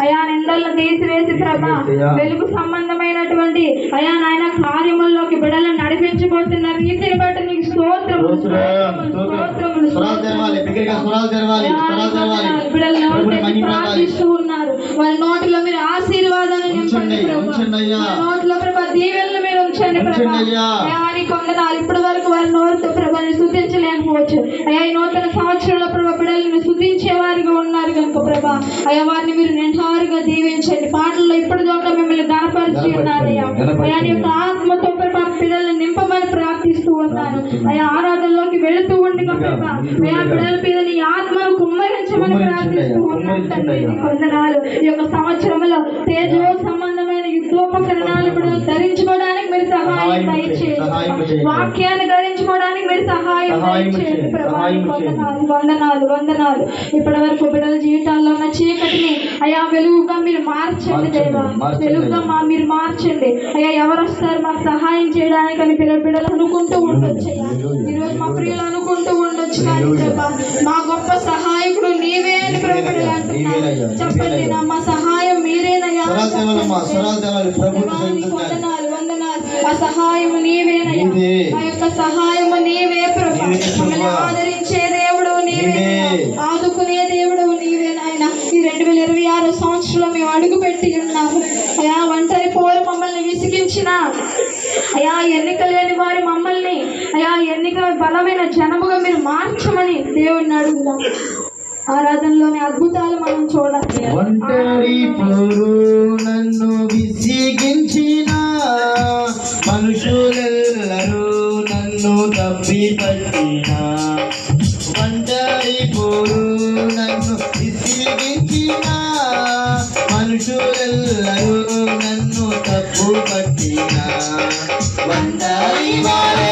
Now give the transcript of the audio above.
అయా నిందలను తీసివేసి ప్రభ వెలుగు సంబంధమైనటువంటి అయా నాయన కార్యముల్లోకి బిడలను నడిపించబోతున్న రీతిని బట్టి నీకు స్తోత్రములు స్తోత్రములు. ప్రార్థిస్తూ ఉన్నారు. వారి నోటిలో మీరు ఆశీర్వాదాన్ని నోటిలో ప్రభా దీవెనలు మీరు ఉంచండి అయ్యా. అయ్యా, నీ కొందనాలు ఇప్పటి వరకు వారి నోరుతో ప్రభాని స్థుతించలేకపోవచ్చు అయ్యా ఈ నూతన సంవత్సరంలో ప్రభా బిడ్డలను స్థుతించే వారిగా ఉన్నారు కనుక ప్రభా. అయ్యా వారిని మీరు నిండారుగా దీవించండి. పాటల్లో ఇప్పటి దాకా మిమ్మల్ని గణపరిచి ఉన్నారయ్యా గణపరిచి అయ్యా. నీ యొక్క ఆత్మతో ప్రభా పిల్లల్ని నింపమని ప్రార్థిస్తూ ఉన్నాను అయ్యా ఆరాధనలోకి వెళుతూ ఉండగా ప్రభా. అయ్యా బిడ్డల మీద నీ ఆత్మను కుమ్మరించమని ప్రార్థిస్తూ ఉన్నాను తండ్రి. నీ వందనాలు ఈ యొక్క సంవత్సరంలో తేజో సంబంధమైన యుద్ధోపకరణాలు బిడ్డలు ధరించుకోవడానికి మీరు సహాయం సహాయం చేయండి, సహాయం దయచేయండి చేయండి. వాక్యాన్ని ధరించుకోవడానికి మీరు సహాయం దయచేయండి. వందనాలు వందనాలు వందనాలు. ఇప్పటి వరకు బిడ్డల జీవితాల్లో ఉన్న చీకటిని అయ్యా వెలుగుగా మీరు మార్చండి దేవా. వెలుగుగా మా మీరు మార్చండి. అయ్యా ఎవరు వస్తారు మాకు సహాయం చేయడానికి అని పిల్లల బిడ్డలు అనుకుంటూ ఉండొచ్చు ఈరోజు మా ప్రియులు అనుకుంటూ ఉండొచ్చు కానీ మా గొప్ప సహాయకుడు నీవే అని ప్రభు బిడ్డలు అంటున్నారు. నీవేనయ్యా, చెప్పండి నా మా సహాయం మీరేనయ్యా స్వరాలు. వందనాలు వందనాలు ఆ సహాయము నీవేనయ్యా నీవే. ఆ యొక్క సహాయము నీవే ప్రభా. మమ్మల్ని ఆదరించే దేవుడు నీవే నీవే. ఆదుకునే దేవుడు నీవే నాయన. ఈ రెండు వేల ఇరవై ఆరు సంవత్సరంలో మేము అడుగు పెట్టి ఉన్నాము. అయా ఒంటరి పోరు మమ్మల్ని విసిగించిన. అయా ఎన్నిక లేని వారి మమ్మల్ని. అయా ఎన్నిక బలమైన జనముగా మీరు మార్చమని దేవుడిని అడుగుదాం. ఆరాధనలోని అద్భుతాలు మనం చూడాలి ఒంటరి నన్ను విసిగించిన మనుషులెల్లరూ నన్ను తప్పి పట్టిన ఒంటరి పోరు నన్ను విసిగించిన మనుషులెల్లరూ నన్ను తప్పు పట్టిన ఒంటరి వారే